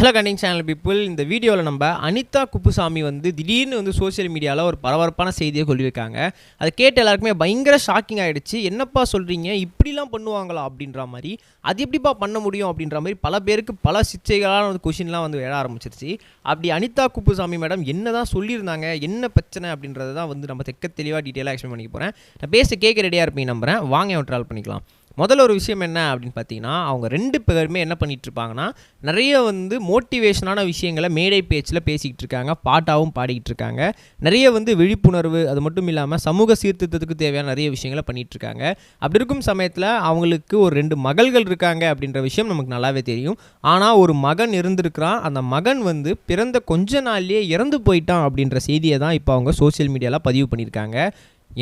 Hello கண்டிங் channel people இந்த வீடியோவில் நம்ம அனிதா குப்புசாமி வந்து திடீர்னு வந்து சோஷியல் மீடியாவில் ஒரு பரபரப்பான செய்தியை சொல்லியிருக்காங்க. அதை கேட்டு எல்லாருக்குமே பயங்கர ஷாக்கிங் ஆகிடுச்சு என்னப்பா சொல்கிறீங்க இப்படிலாம் பண்ணுவாங்களா? அப்படின்ற மாதிரி. அது எப்படிப்பா பண்ண முடியும்? அப்படின்ற மாதிரி பல பேருக்கு பல சிச்சைகளான ஒரு கொஷின்லாம் வந்து எழ ஆரம்பிச்சிருச்சு. அப்படி அனிதா குப்புசாமி மேடம் என்ன தான் சொல்லியிருந்தாங்க? என்ன பிரச்சனை? அப்படின்றத தான் வந்து நம்ம தெக்க தெளிவாக டீட்டெயிலாக எக்ஸ்பிளைன் பண்ணிக்க போகிறேன் நான் பேச கேட்க ரெடியாக இருப்பீங்க நம்புறேன். வாங்க ட்ரால் பண்ணிக்கலாம். முதல்ல ஒரு விஷயம் என்ன அப்படின்னு பார்த்தீங்கன்னா அவங்க ரெண்டு பேருமே என்ன பண்ணிட்டு இருப்பாங்கன்னா நிறைய வந்து மோட்டிவேஷனான விஷயங்களை மேடை பேச்சில் பேசிக்கிட்டு இருக்காங்க பாட்டாகவும் பாடிக்கிட்டு இருக்காங்க. நிறைய வந்து விழிப்புணர்வு அது மட்டும் இல்லாமல் சமூக சீர்திருத்தத்துக்கு தேவையான நிறைய விஷயங்களை பண்ணிட்டு இருக்காங்க அப்படி இருக்கும் சமயத்தில் அவங்களுக்கு ஒரு ரெண்டு மகள்கள் இருக்காங்க அப்படின்ற விஷயம் நமக்கு நல்லாவே தெரியும். ஆனால் ஒரு மகன் இருந்திருக்கிறான். அந்த மகன் வந்து பிறந்த கொஞ்ச நாள்லேயே இறந்து போயிட்டான் அப்படின்ற செய்தியை தான் இப்போ அவங்க சோஷியல் மீடியாவில் பதிவு பண்ணியிருக்காங்க.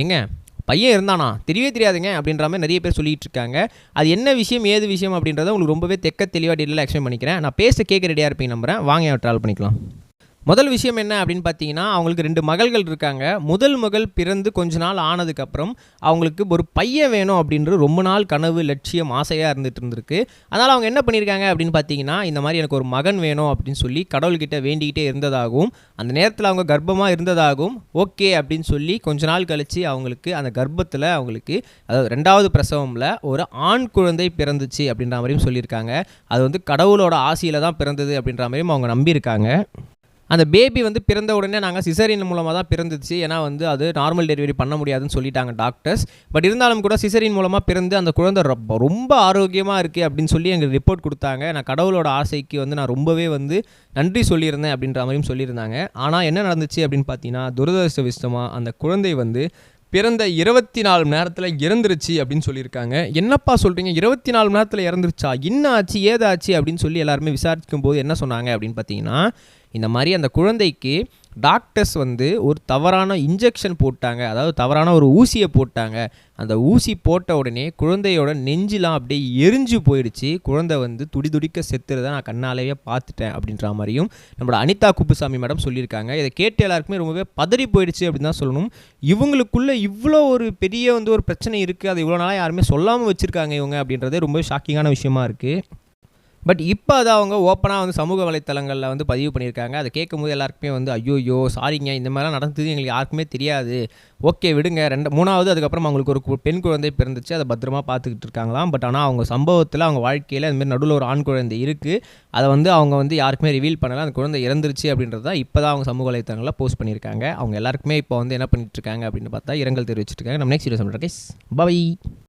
ஏங்க பையன் இருந்தானா? தெரியவே தெரியாதுங்க அப்படின்ற மாதிரி நிறைய பேர் சொல்லிகிட்டு இருக்காங்க. அது என்ன விஷயம் ஏது விஷயம் அப்படின்றத உங்களுக்கு ரொம்பவே தெக்க தெளிவாக டீட்டெயிலாக எக்ஸ்பிளைன் பண்ணிக்கிறேன். நான் பேச கேட்க ரெடியாக இருப்பீங்க நம்புறேன். வாங்க ட்ராவல் பண்ணிக்கலாம். முதல் விஷயம் என்ன அப்படின்னு பார்த்தீங்கன்னா அவங்களுக்கு ரெண்டு மகள்கள் இருக்காங்க. முதல் மகள் பிறந்து கொஞ்ச நாள் ஆனதுக்கப்புறம் அவங்களுக்கு ஒரு பையன் வேணும் அப்படின்ற ரொம்ப நாள் கனவு லட்சியம் ஆசையாக இருந்துட்டு இருந்திருக்கு. அதனால் அவங்க என்ன பண்ணியிருக்காங்க அப்படின்னு பார்த்தீங்கன்னா இந்த மாதிரி எனக்கு ஒரு மகன் வேணும் அப்படின்னு சொல்லி கடவுள்கிட்ட வேண்டிக்கிட்டே இருந்ததாகவும் அந்த நேரத்தில் அவங்க கர்ப்பமாக இருந்ததாகவும் ஓகே அப்படின்னு சொல்லி கொஞ்ச நாள் கழித்து அவங்களுக்கு அந்த கர்ப்பத்தில் அவங்களுக்கு அதாவது ரெண்டாவது பிரசவமில் ஒரு ஆண் குழந்தை பிறந்துச்சு அப்படின்ற மாதிரியும் சொல்லியிருக்காங்க. அது வந்து கடவுளோட ஆசையில் தான் பிறந்தது அப்படின்ற மாதிரியும் அவங்க நம்பியிருக்காங்க. அந்த பேபி வந்து பிறந்த உடனே நாங்கள் சிசரின் மூலமாக தான் பிறந்துச்சு. ஏன்னா வந்து அது நார்மல் டெலிவரி பண்ண முடியாதுன்னு சொல்லிட்டாங்க டாக்டர்ஸ் பட் இருந்தாலும் கூட சிசரின் மூலமாக பிறந்து அந்த குழந்தை ரொம்ப ரொம்ப ஆரோக்கியமாக இருக்குது அப்படின்னு சொல்லி எங்களுக்கு ரிப்போர்ட் கொடுத்தாங்க. நான் கடவுளோட ஆசைக்கு வந்து நான் ரொம்பவே வந்து நன்றி சொல்லியிருந்தேன் அப்படின்ற மாதிரியும் சொல்லியிருந்தாங்க. ஆனால் என்ன நடந்துச்சு அப்படின்னு பார்த்தீங்கன்னா துரதிருஷ்டவிஷ்டமாக அந்த குழந்தை வந்து பிறந்த இருபத்தி நாலு மணி நேரத்தில் இறந்துருச்சு அப்படின்னு சொல்லியிருக்காங்க. என்னப்பா சொல்கிறீங்க இருபத்தி நாலு மணி நேரத்தில் இறந்துருச்சா? என்ன ஆச்சு? ஏதாச்சு? அப்படின்னு சொல்லி எல்லாருமே விசாரிக்கும் போது என்ன சொன்னாங்க அப்படின்னு பார்த்தீங்கன்னா இந்த மாதிரி அந்த குழந்தைக்கு டாக்டர்ஸ் வந்து ஒரு தவறான இன்ஜெக்ஷன் போட்டாங்க. அதாவது தவறான ஒரு ஊசியை போட்டாங்க. அந்த ஊசி போட்ட உடனே குழந்தையோட நெஞ்சிலாம் அப்படியே எரிஞ்சு போயிடுச்சு. குழந்தை வந்து துடி துடிக்க செத்துறதை நான் கண்ணாலேயே பார்த்துட்டேன் அப்படின்ற மாதிரியும் நம்மளோட அனிதா குப்புசாமி மேடம் சொல்லியிருக்காங்க. இதை கேட்டு எல்லாருக்குமே ரொம்பவே பதறி போயிடுச்சு அப்படின்னு தான் சொல்லணும். இவங்களுக்குள்ளே இவ்வளோ ஒரு பெரிய வந்து ஒரு பிரச்சனை இருக்குது அது இவ்வளோ நாளாக யாருமே சொல்லாமல் வச்சுருக்காங்க இவங்க அப்படின்றதே ரொம்ப ஷாக்கிங்கான விஷயமா இருக்குது பட் இப்போ அதை அவங்க ஓப்பனாக வந்து சமூக வலைத்தளங்களில் வந்து பதிவு பண்ணியிருக்காங்க. அதை கேட்கும் போது எல்லாருக்குமே வந்து ஐயோயோ சாரிங்க இந்த மாதிரிலாம் நடந்தது எங்களுக்கு யாருக்குமே தெரியாது. ஓகே விடுங்க. ரெண்டு மூணாவது அதுக்கப்புறம் அவங்களுக்கு ஒரு கு- பெண் குழந்தை பிறந்துச்சு. அதை பத்திரமா பார்த்துக்கிட்டு இருக்காங்களாம். பட் ஆனால் அவங்க சம்பவத்தில் அவங்க வாழ்க்கையில் அதுமாதிரி நடுவில் ஒரு ஆண் குழந்தை இருக்குது அதை வந்து அவங்க வந்து யாருக்குமே ரிவீல் பண்ணலை. அந்த குழந்தை இறந்துருச்சு அப்படின்றது தான் இப்போ தான் அவங்க சமூக வலைத்தளங்களில் போஸ்ட் பண்ணியிருக்காங்க. அவங்க எல்லாருக்குமே இப்போ வந்து என்ன பண்ணிட்டு இருக்காங்க அப்படின்னு பார்த்தா இரங்கல் தெரிவிச்சிருக்காங்க நம்ம நெக்ஸ்ட் வீடியோ சொல்கிறேன் பை